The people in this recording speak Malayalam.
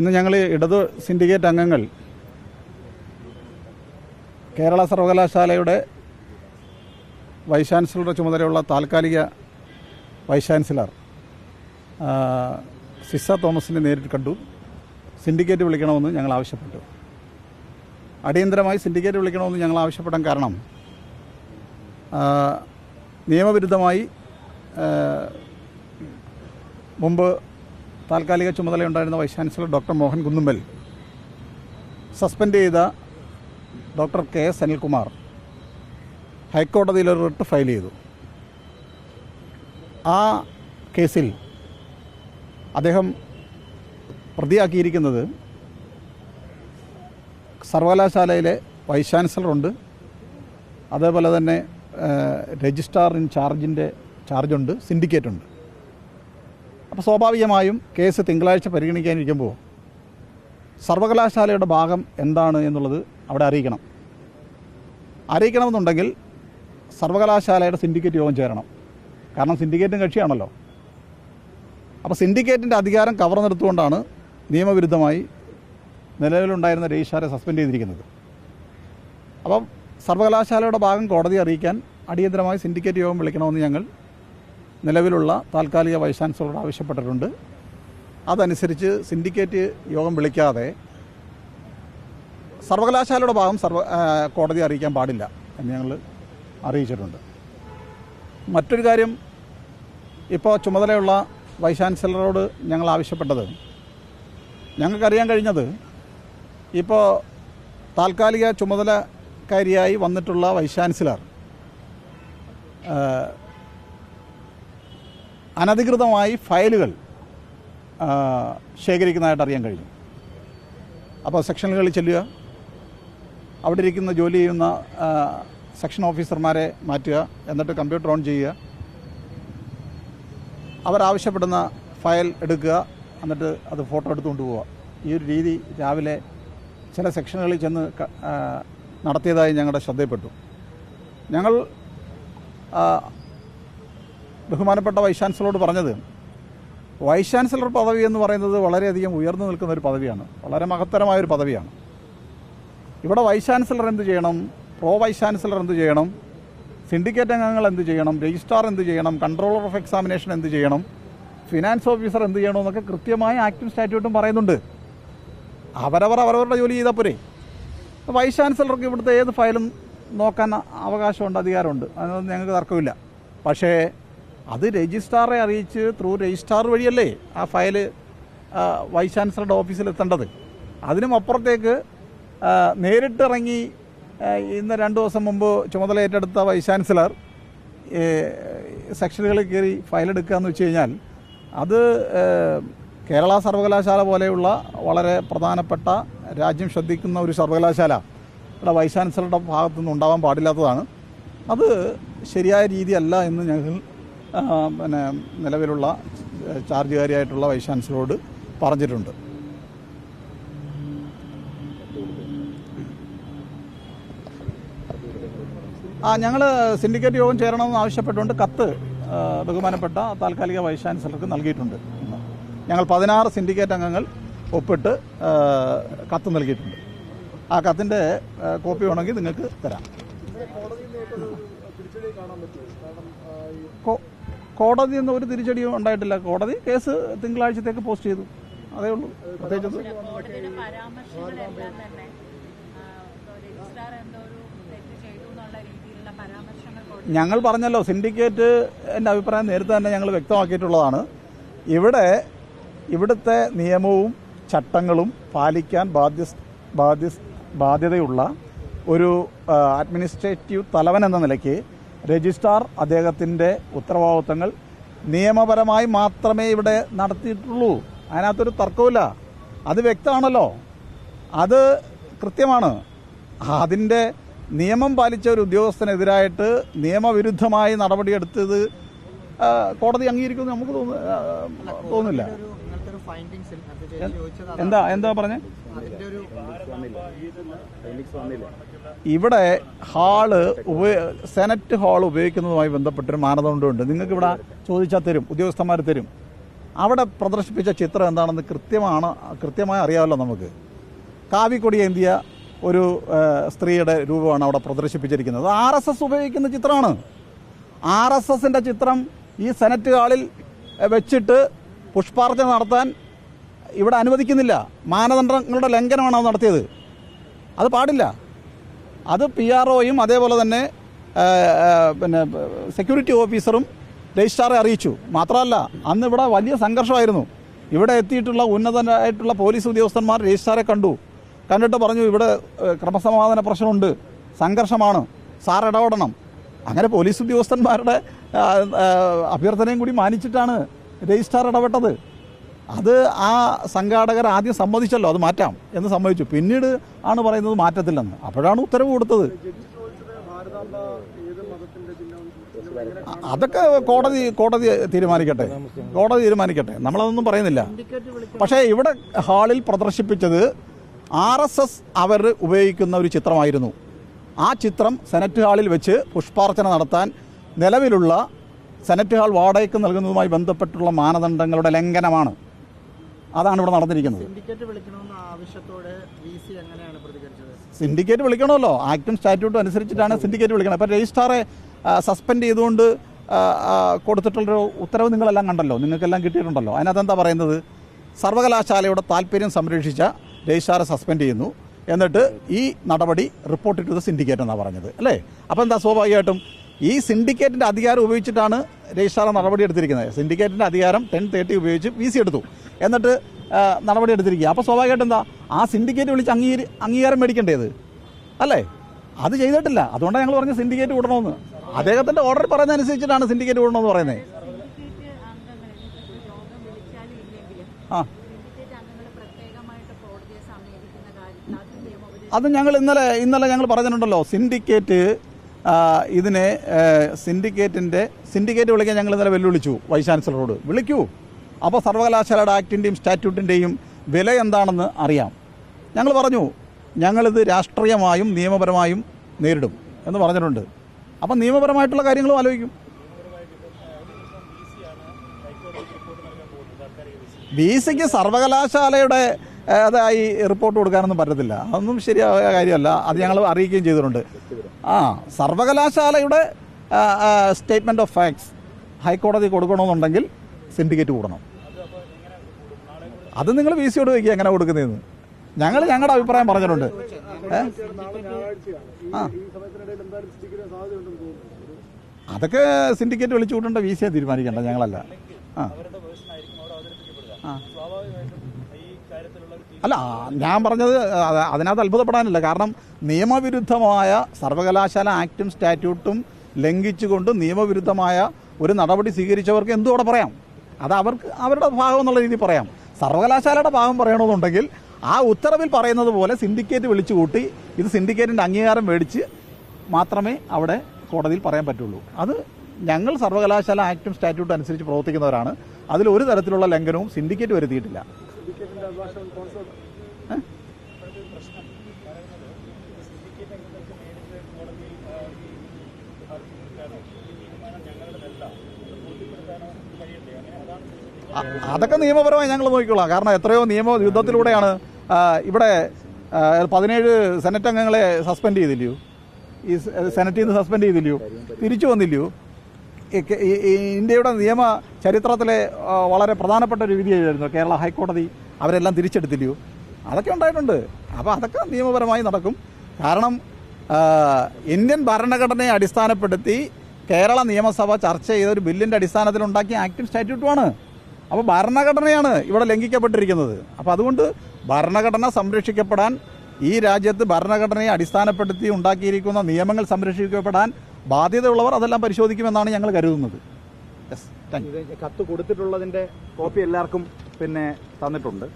ഇന്ന് ഞങ്ങൾ ഇടത് സിൻഡിക്കേറ്റ് അംഗങ്ങൾ കേരള സർവകലാശാലയുടെ വൈസ് ചാൻസലറുടെ ചുമതലയുള്ള താൽക്കാലിക വൈസ് ചാൻസലർ സിസ തോമസിനെ നേരിട്ട് കണ്ടു. സിൻഡിക്കേറ്റ് വിളിക്കണമെന്ന് ഞങ്ങൾ ആവശ്യപ്പെട്ടു. അടിയന്തരമായി സിൻഡിക്കേറ്റ് വിളിക്കണമെന്ന് ഞങ്ങൾ ആവശ്യപ്പെടാൻ കാരണം നിയമവിരുദ്ധമായി മുമ്പ് താൽക്കാലിക ചുമതലയുണ്ടായിരുന്ന vice chancellor doctor Mohan Kunnummal suspend ചെയ്ത ഡോക്ടർ കെ എസ് അനിൽകുമാർ ഹൈക്കോടതിയിൽ ഒരു റിട്ട് ഫയൽ ചെയ്തു. ആ കേസിൽ അദ്ദേഹം പ്രതിയാക്കിയിരിക്കുന്നത് സർവകലാശാലയിലെ വൈസ് ചാൻസലറുണ്ട്. അതേപോലെ തന്നെ രജിസ്ട്രാർ ഇൻ ചാർജിന്റെ ചാർജുണ്ട് സിൻഡിക്കേറ്റ് ഉണ്ട് അപ്പോൾ സ്വാഭാവികമായും കേസ് തിങ്കളാഴ്ച പരിഗണിക്കാനിരിക്കുമ്പോൾ സർവകലാശാലയുടെ ഭാഗം എന്താണ് എന്നുള്ളത് അവിടെ അറിയിക്കണം. അറിയിക്കണമെന്നുണ്ടെങ്കിൽ സർവകലാശാലയുടെ സിൻഡിക്കേറ്റ് യോഗം ചേരണം. കാരണം സിൻഡിക്കേറ്റും കക്ഷിയാണല്ലോ. അപ്പോൾ സിൻഡിക്കേറ്റിന്റെ അധികാരം കവർന്നെടുത്തുകൊണ്ടാണ് നിയമവിരുദ്ധമായി നിലവിലുണ്ടായിരുന്ന രജിസ്ട്രാറെ സസ്പെൻഡ് ചെയ്തിരിക്കുന്നത്. അപ്പം സർവകലാശാലയുടെ ഭാഗം കോടതി അറിയിക്കാൻ അടിയന്തരമായി സിൻഡിക്കേറ്റ് യോഗം വിളിക്കണമെന്ന് ഞങ്ങൾ നിലവിലുള്ള താൽക്കാലിക വൈസ് ചാൻസലറോട് ആവശ്യപ്പെട്ടിട്ടുണ്ട്. അതനുസരിച്ച് സിൻഡിക്കേറ്റ് യോഗം വിളിക്കാതെ സർവകലാശാലയുടെ ഭാഗം സർവ കോടതി അറിയിക്കാൻ പാടില്ല എന്ന് ഞങ്ങൾ അറിയിച്ചിട്ടുണ്ട്. മറ്റൊരു കാര്യം ഇപ്പോൾ ചുമതലയുള്ള വൈസ് ചാൻസലറോട് ഞങ്ങൾ ആവശ്യപ്പെട്ടത് ഞങ്ങൾക്കറിയാൻ കഴിഞ്ഞത് ഇപ്പോൾ താൽക്കാലിക ചുമതലക്കാരിയായി വന്നിട്ടുള്ള വൈസ് ചാൻസലർ അനധികൃതമായി ഫയലുകൾ ശേഖരിക്കുന്നതായിട്ട് അറിയാൻ കഴിഞ്ഞു. അപ്പോൾ സെക്ഷനുകളിൽ ചെല്ലുക. അവിടെ ഇരിക്കുന്ന ജോലി ചെയ്യുന്ന സെക്ഷൻ ഓഫീസർമാരെ മാറ്റുക. എന്നിട്ട് കമ്പ്യൂട്ടർ ഓൺ ചെയ്യുക. അവരാവശ്യപ്പെടുന്ന ഫയൽ എടുക്കുക. എന്നിട്ട് അത് ഫോട്ടോ എടുത്തുകൊണ്ട് പോവുക. ഈ ഒരു രീതി രാവിലെ ചില സെക്ഷനുകളിൽ ചെന്ന് നടത്തിയതായി ഞങ്ങളുടെ ശ്രദ്ധയിൽപ്പെട്ടു. ഞങ്ങൾ ബഹുമാനപ്പെട്ട വൈസ് ചാൻസലറോട് പറഞ്ഞത് വൈസ് ചാൻസലർ പദവി എന്ന് പറയുന്നത് വളരെയധികം ഉയർന്നു നിൽക്കുന്ന ഒരു പദവിയാണ് വളരെ മഹത്തരമായ ഒരു പദവിയാണ്. ഇവിടെ വൈസ് ചാൻസലർ എന്ത് ചെയ്യണം? പ്രോ വൈസ് ചാൻസലർ എന്ത് ചെയ്യണം? സിൻഡിക്കേറ്റ് അംഗങ്ങൾ എന്ത് ചെയ്യണം? രജിസ്ട്രാർ എന്ത് ചെയ്യണം? കൺട്രോളർ ഓഫ് എക്സാമിനേഷൻ എന്ത് ചെയ്യണം? ഫിനാൻസ് ഓഫീസർ എന്ത് ചെയ്യണം എന്നൊക്കെ കൃത്യമായി ആക്ടും സ്റ്റാറ്റ്യൂട്ടും പറയുന്നുണ്ട്. അവരവർ അവരവരുടെ ജോലി ചെയ്താൽ പോരെ. വൈസ് ചാൻസലർക്ക് ഇവിടുത്തെ ഏത് ഫയലും നോക്കാൻ അവകാശമുണ്ട് അധികാരമുണ്ട്. അതിനൊന്നും ഞങ്ങൾക്ക് തർക്കമില്ല. പക്ഷേ അത് രജിസ്ട്രാറെ അറിയിച്ച് ത്രൂ രജിസ്ട്രാർ വഴിയല്ലേ ആ ഫയൽ വൈസ് ചാൻസലറുടെ ഓഫീസിൽ എത്തേണ്ടത് അതിനും അപ്പുറത്തേക്ക് നേരിട്ടിറങ്ങി ഇന്ന് രണ്ട് ദിവസം മുമ്പ് ചുമതല ഏറ്റെടുത്ത വൈസ് ചാൻസലർ സെക്ഷനുകളിൽ കയറി ഫയലെടുക്കുക എന്ന് വെച്ച് കഴിഞ്ഞാൽ അത് കേരള സർവകലാശാല പോലെയുള്ള വളരെ പ്രധാനപ്പെട്ട രാജ്യം ശ്രദ്ധിക്കുന്ന ഒരു സർവകലാശാല. വൈസ് ചാൻസലറുടെ ഭാഗത്തുനിന്ന് ഉണ്ടാവാൻ പാടില്ലാത്തതാണ്. അത് ശരിയായ രീതിയല്ല എന്ന് ഞങ്ങൾ പിന്നെ നിലവിലുള്ള ചാർജ് ചാർജുകാരിയായിട്ടുള്ള വൈസ് ചാൻസലറോട് പറഞ്ഞിട്ടുണ്ട്. ആ ഞങ്ങൾ സിൻഡിക്കേറ്റ് യോഗം ചേരണമെന്ന് ആവശ്യപ്പെട്ടുകൊണ്ട് കത്ത് ബഹുമാനപ്പെട്ട താൽക്കാലിക വൈസ് ചാൻസലർക്ക് നൽകിയിട്ടുണ്ട്. ഞങ്ങൾ പതിനാറ് സിൻഡിക്കേറ്റ് അംഗങ്ങൾ ഒപ്പിട്ട് കത്ത് നൽകിയിട്ടുണ്ട്. ആ കത്തിന്റെ കോപ്പി വേണമെങ്കിൽ നിങ്ങൾക്ക് തരാം. കോ- കോടതിയിൽ എന്ന ഒരു തിരിച്ചടിയും ഉണ്ടായിട്ടില്ല. കോടതി കേസ് തിങ്കളാഴ്ചത്തേക്ക് പോസ്റ്റ് ചെയ്തു. അതേ ഉള്ളൂ. പ്രത്യേകിച്ച് കോടതി ഞങ്ങൾ പറഞ്ഞല്ലോ സിൻഡിക്കേറ്റ് എന്റെ അഭിപ്രായം നേരത്തെ തന്നെ ഞങ്ങൾ വ്യക്തമാക്കിയിട്ടുള്ളതാണ്. ഇവിടെ ഇവിടുത്തെ നിയമവും ചട്ടങ്ങളും പാലിക്കാൻ ബാധ്യ ബാധ്യ ബാധ്യതയുള്ള ഒരു അഡ്മിനിസ്ട്രേറ്റീവ് തലവൻ എന്ന നിലയ്ക്ക് രജിസ്ട്രാർ അദ്ദേഹത്തിന്റെ ഉത്തരവാദിത്തങ്ങൾ നിയമപരമായി മാത്രമേ ഇവിടെ നടത്തിയിട്ടുള്ളൂ. അതിനകത്തൊരു തർക്കമില്ല അത് വ്യക്തമാണല്ലോ. അത് കൃത്യമാണ്. അതിന്റെ നിയമം പാലിച്ച ഒരു ഉദ്യോഗസ്ഥനെതിരായിട്ട് നിയമവിരുദ്ധമായി നടപടിയെടുത്തത് കോടതി അംഗീകരിക്കുമെന്ന് നമുക്ക് തോന്നുന്നു തോന്നുന്നില്ല. എന്താ എന്താ പറഞ്ഞേ? ഇവിടെ ഹാൾ സെനറ്റ് ഹാൾ ഉപയോഗിക്കുന്നതുമായി ബന്ധപ്പെട്ടൊരു മാനദണ്ഡമുണ്ട്. നിങ്ങൾക്ക് ഇവിടെ ചോദിച്ചാൽ തരും. ഉദ്യോഗസ്ഥന്മാർ തരും. അവിടെ പ്രദർശിപ്പിച്ച ചിത്രം എന്താണെന്ന് കൃത്യമാണ് കൃത്യമായി അറിയാമല്ലോ നമുക്ക്. കാവിക്കൊടി ഏന്തിയ ഒരു സ്ത്രീയുടെ രൂപമാണ് അവിടെ പ്രദർശിപ്പിച്ചിരിക്കുന്നത്. ആർ എസ് എസ് ഉപയോഗിക്കുന്ന ചിത്രമാണ്. ആർ എസ് എസിന്റെ ചിത്രം ഈ സെനറ്റ് ഹാളിൽ വെച്ചിട്ട് പുഷ്പാർച്ചന നടത്താൻ ഇവിടെ അനുവദിക്കുന്നില്ല. മാനദണ്ഡങ്ങളുടെ ലംഘനമാണ് അത് നടത്തിയത്. അത് പാടില്ല. അത് പി ആർ ഒയും അതേപോലെ തന്നെ പിന്നെ സെക്യൂരിറ്റി ഓഫീസറും രജിസ്ട്രാറെ അറിയിച്ചു. മാത്രമല്ല അന്ന് ഇവിടെ വലിയ സംഘർഷമായിരുന്നു. ഇവിടെ എത്തിയിട്ടുള്ള ഉന്നതനായിട്ടുള്ള പോലീസ് ഉദ്യോഗസ്ഥന്മാർ രജിസ്ട്രാറെ കണ്ടു. കണ്ടിട്ട് പറഞ്ഞു ഇവിടെ ക്രമസമാധാന പ്രശ്നമുണ്ട്. സംഘർഷമാണ്. സാർ ഇടപെടണം. അങ്ങനെ പോലീസ് ഉദ്യോഗസ്ഥന്മാരുടെ അഭ്യർത്ഥനയും കൂടി മാനിച്ചിട്ടാണ് രജിസ്ട്രാർ ഇടപെട്ടത്. അത് ആ സംഘാടകർ ആദ്യം സമ്മതിച്ചല്ലോ അത് മാറ്റാം എന്ന് സമ്മതിച്ചു. പിന്നീട് ആണ് പറയുന്നത് മാറ്റത്തില്ലെന്ന്. അപ്പോഴാണ് ഉത്തരവ് കൊടുത്തത്. അതൊക്കെ കോടതി കോടതി തീരുമാനിക്കട്ടെ. കോടതി തീരുമാനിക്കട്ടെ. നമ്മളതൊന്നും പറയുന്നില്ല. പക്ഷേ ഇവിടെ ഹാളിൽ പ്രദർശിപ്പിച്ചത് ആർ എസ് എസ് അവർ ഉപയോഗിക്കുന്ന ഒരു ചിത്രമായിരുന്നു. ആ ചിത്രം സെനറ്റ് ഹാളിൽ വെച്ച് പുഷ്പാർച്ചന നടത്താൻ നിലവിലുള്ള സെനറ്റ് ഹാൾ വാടകയ്ക്ക് നൽകുന്നതുമായി ബന്ധപ്പെട്ടുള്ള മാനദണ്ഡങ്ങളുടെ ലംഘനമാണ്. അതാണ് ഇവിടെ നടന്നിരിക്കുന്നത്. സിൻഡിക്കേറ്റ് വിളിക്കണമല്ലോ. ആക്ടും സ്റ്റാറ്റ്യൂട്ടും അനുസരിച്ചിട്ടാണ് സിൻഡിക്കേറ്റ് വിളിക്കണം അപ്പോൾ രജിസ്ട്രാറെ സസ്പെൻഡ് ചെയ്തുകൊണ്ട് കൊടുത്തിട്ടുള്ളൊരു ഉത്തരവ് നിങ്ങളെല്ലാം കണ്ടല്ലോ. നിങ്ങൾക്കെല്ലാം കിട്ടിയിട്ടുണ്ടല്ലോ. അതിനകത്ത് എന്താ പറയുന്നത്? സർവകലാശാലയുടെ താല്പര്യം സംരക്ഷിച്ച രജിസ്ട്രാറെ സസ്പെൻഡ് ചെയ്യുന്നു. എന്നിട്ട് ഈ നടപടി റിപ്പോർട്ട് ടു ദ സിൻഡിക്കേറ്റ് എന്നാണ് പറഞ്ഞത്. അല്ലേ? അപ്പോൾ എന്താ സ്വാഭാവികമായിട്ടും ഈ സിൻഡിക്കേറ്റിന്റെ അധികാരം ഉപയോഗിച്ചിട്ടാണ് രജിസ്ട്രാർ നടപടി എടുത്തിരിക്കുന്നത്. സിൻഡിക്കേറ്റിന്റെ അധികാരം ടെൻ തേർട്ടി ഉപയോഗിച്ച് വി സി എടുത്തു. എന്നിട്ട് ആ, നടപടി എടുത്തിരിക്കുക അപ്പോൾ സ്വാഭാവികമായിട്ട് എന്താ? ആ സിൻഡിക്കേറ്റ് വിളിച്ച് അംഗീകരി അംഗീകാരം മേടിക്കേണ്ടത് അല്ലേ? അത് ചെയ്തിട്ടില്ല. അതുകൊണ്ടാണ് ഞങ്ങൾ പറഞ്ഞ സിൻഡിക്കേറ്റ് വിടണമെന്ന്. അദ്ദേഹത്തിന്റെ ഓർഡർ പറയുന്ന അനുസരിച്ചിട്ടാണ് സിൻഡിക്കേറ്റ് വിടണമെന്ന് പറയുന്നത്. ആ. അത് ഞങ്ങൾ ഇന്നലെ ഇന്നലെ ഞങ്ങൾ പറഞ്ഞിട്ടുണ്ടല്ലോ. സിൻഡിക്കേറ്റ് ഇതിനെ സിൻഡിക്കേറ്റിന്റെ സിൻഡിക്കേറ്റ് വിളിക്കാൻ ഞങ്ങൾ ഇന്നലെ വെല്ലുവിളിച്ചു വൈസ് ചാൻസലറോട് വിളിക്കൂ. അപ്പോൾ സർവകലാശാലയുടെ ആക്ടിന്റെയും സ്റ്റാറ്റ്യൂട്ടിന്റെയും വില എന്താണെന്ന് അറിയാം. ഞങ്ങൾ പറഞ്ഞു ഞങ്ങളിത് രാഷ്ട്രീയമായും നിയമപരമായും നേരിടും എന്ന് പറഞ്ഞിട്ടുണ്ട്. അപ്പം നിയമപരമായിട്ടുള്ള കാര്യങ്ങളും ആലോചിക്കും. ബി സിക്ക് സർവകലാശാലയുടെ അതായി റിപ്പോർട്ട് കൊടുക്കാനൊന്നും പറ്റത്തില്ല. അതൊന്നും ശരിയായ കാര്യമല്ല. അത് ഞങ്ങൾ അറിയിക്കുകയും ചെയ്തിട്ടുണ്ട്. ആ സർവകലാശാലയുടെ സ്റ്റേറ്റ്മെന്റ് ഓഫ് ഫാക്ട്സ് ഹൈക്കോടതി കൊടുക്കണമെന്നുണ്ടെങ്കിൽ സിൻഡിക്കേറ്റ് കൂടണം. അത് നിങ്ങൾ വി സിയോട് വയ്ക്കുക എങ്ങനെ കൊടുക്കുന്നതെന്ന്. ഞങ്ങൾ ഞങ്ങളുടെ അഭിപ്രായം പറഞ്ഞിട്ടുണ്ട്. അതൊക്കെ സിൻഡിക്കേറ്റ് വിളിച്ചു കൂട്ടേണ്ട വി സിയെ തീരുമാനിക്കേണ്ട ഞങ്ങളല്ല. ആ. ആ. അല്ല ഞാൻ പറഞ്ഞത് അത് അതിനകത്ത് അത്ഭുതപ്പെടാനില്ല. കാരണം നിയമവിരുദ്ധമായ സർവകലാശാല ആക്ടും സ്റ്റാറ്റ്യൂട്ടും ലംഘിച്ചുകൊണ്ട് നിയമവിരുദ്ധമായ ഒരു നടപടി സ്വീകരിച്ചവർക്ക് എന്തും അവിടെ പറയാം? അത് അവർക്ക് അവരുടെ ഭാഗം എന്നുള്ള രീതിയിൽ പറയാം. സർവകലാശാലയുടെ ഭാഗം പറയണമെന്നുണ്ടെങ്കിൽ ആ ഉത്തരവിൽ പറയുന്നത് പോലെ സിൻഡിക്കേറ്റ് വിളിച്ചു കൂട്ടി ഇത് സിൻഡിക്കേറ്റിന്റെ അംഗീകാരം മേടിച്ച് മാത്രമേ അവിടെ കോടതിയിൽ പറയാൻ പറ്റുള്ളൂ. അത് ഞങ്ങൾ സർവകലാശാല ആക്ടും സ്റ്റാറ്റ്യൂട്ടും അനുസരിച്ച് പ്രവർത്തിക്കുന്നവരാണ്. അതിൽ ഒരു തരത്തിലുള്ള ലംഘനവും സിൻഡിക്കേറ്റ് വരുത്തിയിട്ടില്ല. അതൊക്കെ നിയമപരമായി ഞങ്ങൾ നോക്കിക്കോളാം. കാരണം എത്രയോ നിയമ യുദ്ധത്തിലൂടെയാണ് ഇവിടെ പതിനേഴ് സെനറ്റ് അംഗങ്ങളെ സസ്പെൻഡ് ചെയ്തില്ലയോ? ഈ സെനറ്റിൽ നിന്ന് സസ്പെൻഡ് ചെയ്തില്ലയോ? തിരിച്ചു വന്നില്ലയോ? ഇന്ത്യയുടെ നിയമ ചരിത്രത്തിലെ വളരെ പ്രധാനപ്പെട്ട ഒരു വിധിയായിരുന്നു കേരള ഹൈക്കോടതി അവരെല്ലാം തിരിച്ചെടുത്തില്ലയോ? അതൊക്കെ ഉണ്ടായിട്ടുണ്ട്. അപ്പോൾ അതൊക്കെ നിയമപരമായി നടക്കും. കാരണം ഇന്ത്യൻ ഭരണഘടനയെ അടിസ്ഥാനപ്പെടുത്തി കേരള നിയമസഭ ചർച്ച ചെയ്ത ഒരു ബില്ലിന്റെ അടിസ്ഥാനത്തിൽ ഉണ്ടാക്കിയ ആക്ടിവ് സ്റ്റാറ്റ്യൂട്ടുമാണ് അപ്പോൾ ഭരണഘടനയാണ് ഇവിടെ ലംഘിക്കപ്പെട്ടിരിക്കുന്നത്. അപ്പോൾ അതുകൊണ്ട് ഭരണഘടന സംരക്ഷിക്കപ്പെടാൻ ഈ രാജ്യത്ത് ഭരണഘടനയെ അടിസ്ഥാനപ്പെടുത്തി ഉണ്ടാക്കിയിരിക്കുന്ന നിയമങ്ങൾ സംരക്ഷിക്കപ്പെടാൻ ബാധ്യതയുള്ളവർ അതെല്ലാം പരിശോധിക്കുമെന്നാണ് ഞങ്ങൾ കരുതുന്നത്. കത്ത് കൊടുത്തിട്ടുള്ളതിന്റെ കോപ്പി എല്ലാവർക്കും പിന്നെ തന്നിട്ടുണ്ട്.